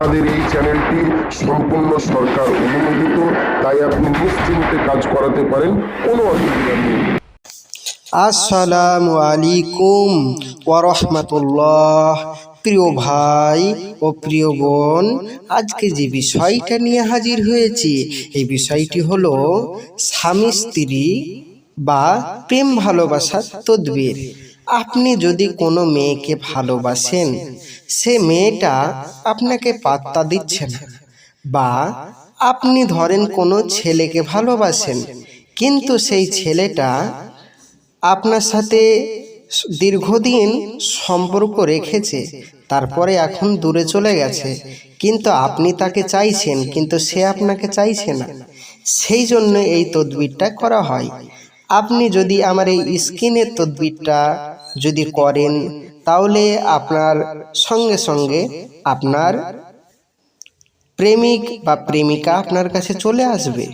আমাদের এই চ্যানেলটি সম্পূর্ণ সরকার অনুমোদিত, তাই আপনি নিশ্চিন্তে কাজ করাতে পারেন, কোনো অসুবিধা নেই। আসসালামু আলাইকুম ওরহমতুল্লাহ প্রিয় ভাই ও প্রিয় বোন, আজকে যে বিষয়টা নিয়ে হাজির হয়েছি, এই বিষয়টি হলো স্বামী স্ত্রী বা প্রেম ভালোবাসার তদবির। আপনি যদি কোনো মেয়েকে ভালোবাসেন, সে মেয়েটা আপনাকে পাত্তা দিচ্ছে না। বা আপনি ধরেন কোনো ছেলেকে ভালোবাসেন, কিন্তু সেই ছেলেটা আপনার সাথে দীর্ঘদিন সম্পর্ক রেখেছে, তারপরে এখন দূরে চলে গেছে, কিন্তু আপনি তাকে চাইছেন, কিন্তু সে আপনাকে চাইছে না। সেই জন্য এই তদবিরটা করা হয়। আপনি যদি আমার এই স্কিনের তদবিরটা যদি করেন তাহলে আপনার সঙ্গে সঙ্গে আপনার প্রেমিক বা প্রেমিকা আপনার কাছে চলে আসবে।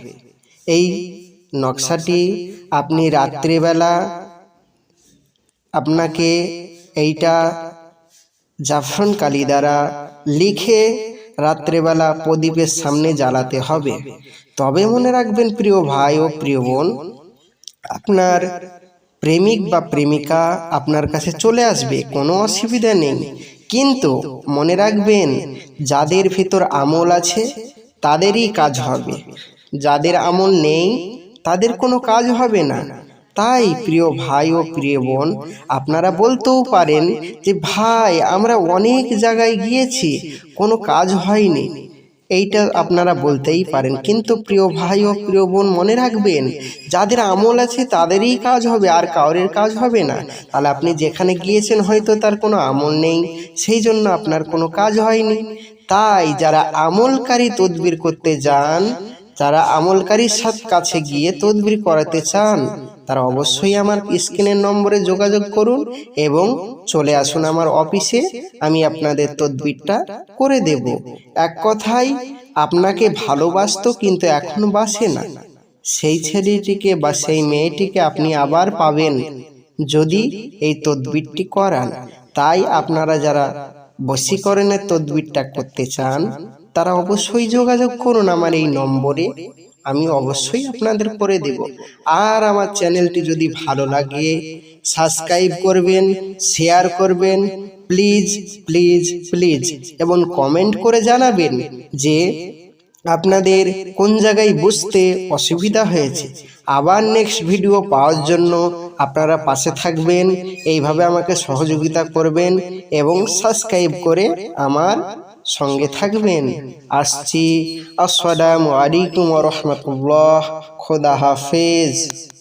এই নকশাটি আপনি রাত্রিবেলা আপনাকে এইটা জাফরান কালি দ্বারা লিখে রাত্রেবেলা প্রদীপের সামনে জ্বালাতে হবে। তবে মনে রাখবেন প্রিয় ভাই ও প্রিয় বোন আপনার প্রেমিক বা প্রেমিকা আপনার কাছে চলে আসবে, কোনো অসুবিধা নেই। কিন্তু মনে রাখবেন, যাদের ভিতর আমল আছে, তাদেরই কাজ হবে। যাদের আমল নেই, তাদের কোনো কাজ হবে না। তাই প্রিয় ভাই ও প্রিয় বোন, আপনারা বলতেও পারেন যে, ভাই, আমরা অনেক জায়গায় গিয়েছি, কোনো কাজ হয়নি। এইটা আপনারা বলতেই পারেন। কিন্তু প্রিয় ভাই ও প্রিয় বোন মনে রাখবেন, যাদের আমল আছে তাদেরই কাজ হবে, আর কাউরের কাজ হবে না। তাহলে আপনি যেখানে গিয়েছেন হয়তো তার কোনো আমল নেই, সেই জন্য আপনার কোনো কাজ হয়নি। তাই যারা আমলকারী তদবির করতে যান, যারা আমলকারীর সাথ কাছে গিয়ে তদবির করাতে চান তারা অবশ্যই আমার স্ক্রিনের নম্বরে যোগাযোগ করুন এবং চলে আসুন আমার অফিসে, আমি আপনাদের তদবিরটা করে দেব। এক কথায়, আপনাকে ভালোবাসতো কিন্তু এখন বাসে না। সেই ছেলেটিকে বা সেই মেয়েটিকে আপনি আবার পাবেন যদি এই তদবিরটি করান। তাই আপনারা যারা বশীকরণের তদবিরটা করতে চান, তারা অবশ্যই যোগাযোগ করুন আমার এই নম্বরে। আমি অবশ্যই আপনাদের করে দেব। আর আমার চ্যানেলটি যদি ভালো লাগে, সাবস্ক্রাইব করবেন, শেয়ার করবেন, প্লিজ প্লিজ প্লিজ এবং কমেন্ট করে জানাবেন যে আপনাদের কোন জায়গায় বুঝতে অসুবিধা হয়েছে। আবার নেক্সট ভিডিও পাওয়ার জন্য আপনারা পাশে থাকবেন, এইভাবে আমাকে সহযোগিতা করবেন এবং সাবস্ক্রাইব করে আমার সঙ্গে থাকবেন। আসছি। আসসালামু আলাইকুম রহমতুল্লাহ। খোদা হাফেজ।